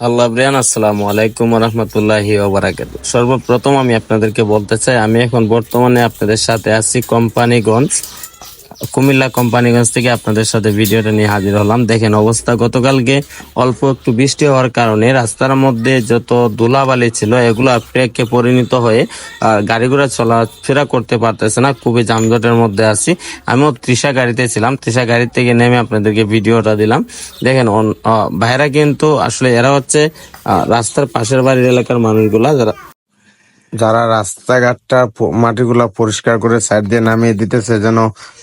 আল্লাহ Brian আসসালামু আলাইকুম রহমতুল্লাহি ওবরাকাত সর্বপ্রথম আমি আপনাদেরকে বলতে চাই, আমি এখন বর্তমানে আপনাদের সাথে আছি কোম্পানিগঞ্জ। কুমিল্লা কোম্পানিগঞ্জ থেকে আপনাদের সাথে ভিডিওটা নিয়ে হাজির হলাম। দেখেন অবস্থা, গতকালকে অল্প একটু বৃষ্টি হওয়ার কারণে রাস্তার মধ্যে যত ধুলাবালি ছিল, এগুলো ট্রেককে পরিণত হয়ে গাড়ি ঘোড়া চলাফেরা করতে পারতেছে না, খুবই যানজটের মধ্যে আছি। আমিও তৃষা গাড়িতে ছিলাম, তৃষা গাড়ি থেকে নেমে আপনাদেরকে ভিডিওটা দিলাম। দেখেন ভাইরা কিন্তু আসলে এরা হচ্ছে রাস্তার পাশের বাড়ির এলাকার মানুষগুলা, যারা যারা রাস্তাঘাটটা মাটিগুলা পরিষ্কার করে সাইড দিয়ে নামিয়ে দিতেছে যেন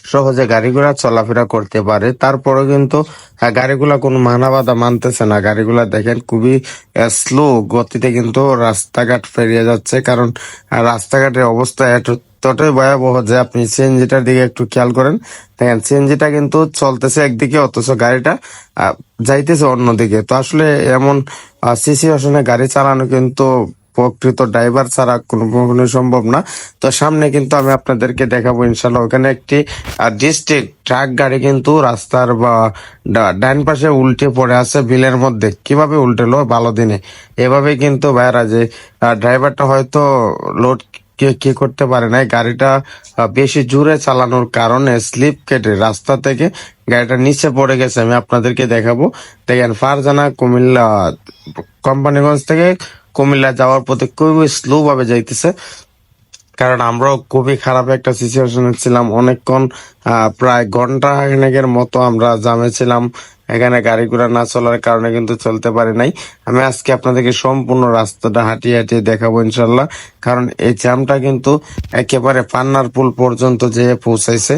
সহজে গাড়িগুলা চলাফেরা করতে পারে। তারপরেও কিন্তু আহ, গাড়িগুলা কোনো মানা বাধা মানতেছে না। গাড়িগুলা দেখেন খুবই স্লো গতিতে কিন্তু রাস্তাঘাট পেরিয়ে যাচ্ছে। কারণ রাস্তাঘাটের অবস্থা এতটাই ভয়াবহ যে আপনি সিএনজিটার দিকে একটু খেয়াল করেন। দেখেন সিএনজিটা কিন্তু চলতেছে একদিকে অথচ গাড়িটা যাইতেছে অন্যদিকে। তো আসলে এমন সিচুয়েশনে গাড়ি চালানো কিন্তু প্রকৃত ড্রাইভার ছাড়া কোনো কখনোই সম্ভব না। তো সামনে কিন্তু আমি আপনাদেরকে দেখাবো ইনশাল্লাহ ওখানে একটি ডিস্ট্রিক্ট ট্রাক গাড়ি কিন্তু রাস্তার বা ডান পাশে উল্টে পড়ে আছে বিলের মধ্যে। কীভাবে উল্টেলো? ভালো দিনে। এভাবে কিন্তু ভাইরা যে ড্রাইভারটা হয়তো লোড কে, কি করতে পারে না গাড়িটা বেশি জোরে চালানোর কারণে স্লিপ কেটে রাস্তা থেকে গাড়িটা নিচে পড়ে গেছে। আমি আপনাদেরকে দেখাবো। দেখেন, ফারজানা কুমিল্লা, কোম্পানিগঞ্জ থেকে কুমিল্লা যাওয়ার পথে খুবই স্লো ভাবে যাইতেছে। কারণ আমরাও খুবই খারাপ একটা সিচুয়েশনে ছিলাম। অনেকক্ষণ প্রায় ঘণ্টা খানেকের মতো আমরা জামে ছিলাম। এখানে গাড়ি ঘোড়া না চলার কারণে কিন্তু চলতে পারি নাই। আমি আজকে আপনাদেরকে সম্পূর্ণ রাস্তাটা হাঁটিয়ে হাঁটিয়ে দেখাবো ইনশাল্লাহ কারণ এই জ্যামটা কিন্তু একেবারে পান্নার পুল পর্যন্ত যেয়ে পৌঁছাইছে।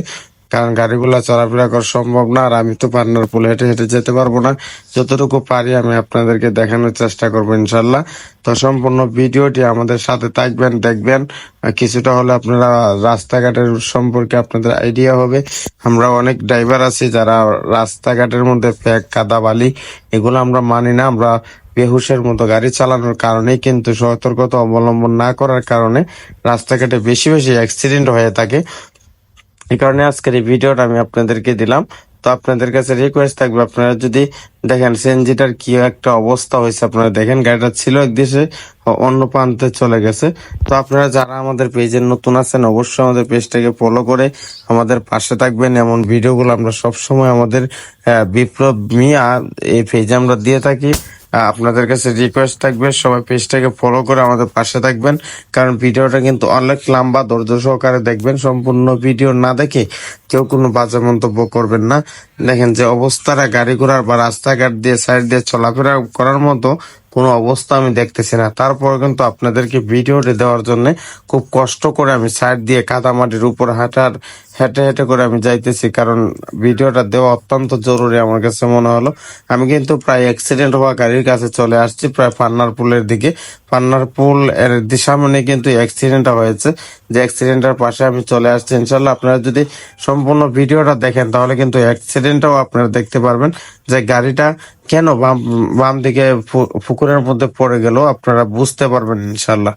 কারণ গাড়িগুলা চলাফেরা করা সম্ভব না, আর আমি তো পান্নার পুল হেঁটে হেঁটে যেতে পারব না। যতটুকু পারি আমি আপনাদেরকে দেখানোর চেষ্টা করব ইনশাল্লাহ তো সম্পূর্ণ ভিডিওটি আমাদের সাথে থাকবেন, দেখবেন। কিছুটা হলে আপনারা রাস্তাঘাটের সম্পর্কে আপনাদের আইডিয়া হবে। আমরা অনেক ড্রাইভার আছি যারা রাস্তাঘাটের মধ্যে ফ্যাক কাদা, বালি, এগুলো আমরা মানি না। আমরা বেহুশের মতো গাড়ি চালানোর কারণে কিন্তু সতর্কতা অবলম্বন না করার কারণে রাস্তাঘাটে বেশি বেশি অ্যাক্সিডেন্ট হয়ে থাকে। এই কারণে আজকের এই ভিডিওটা আমি আপনাদেরকে দিলাম। তো আপনাদের কাছে রিকোয়েস্ট থাকবে, আপনারা যদি দেখেন সিএনজিটার কি একটা অবস্থা হয়েছে, আপনারা দেখেন গাড়িটা ছিল এক দেশে অন্য প্রান্তে চলে গেছে। তো আপনারা যারা আমাদের পেজের নতুন আছেন, অবশ্যই আমাদের পেজটাকে ফলো করে আমাদের পাশে থাকবেন। এমন ভিডিওগুলো আমরা সবসময় আমাদের বিপ্লব মিয়া এই পেজে আমরা দিয়ে থাকি। আপনাদের কাছে রিকোয়েস্ট থাকবে, সবাই পেজটাকে ফলো করে আমাদের পাশে থাকবেন। কারণ ভিডিওটা কিন্তু অনেক লম্বা, ধৈর্য সহকারে দেখবেন, সম্পূর্ণ ভিডিও না দেখে কেউ কোনো বাজে মন্তব্য করবেন না। দেখেন যে অবস্থারা গাড়ি ঘোড়ার বা রাস্তাঘাট দিয়ে সাইড দিয়ে চলাফেরা করার মতো কোনো অবস্থা আমি দেখতেছি না। তারপর কিন্তু আপনাদেরকে ভিডিওটি দেওয়ার জন্য খুব কষ্ট করে আমি সাইড দিয়ে কাদামাটির উপর হাঁটার, হেঁটে হেঁটে করে আমি যাইতেছি কারণ ভিডিওটা দেওয়া অত্যন্ত জরুরি আমার কাছে মনে হলো। আমি কিন্তু প্রায় অ্যাক্সিডেন্ট হওয়া গাড়ির কাছে চলে আসছি, প্রায় পান্নার পুলের দিকে। পান্নার পুল এর সামনে কিন্তু অ্যাক্সিডেন্টটা হয়েছে। যে অ্যাক্সিডেন্টের পাশে আমি চলে আসছি। ইনশাল্লাহ আপনারা যদি সম্পূর্ণ ভিডিওটা দেখেন তাহলে কিন্তু অ্যাক্সিডেন্টটাও আপনারা দেখতে পারবেন যে গাড়িটা কেন বাম বাম দিকে পুকুরের মধ্যে পড়ে গেল? আপনারা বুঝতে পারবেন ইনশাল্লাহ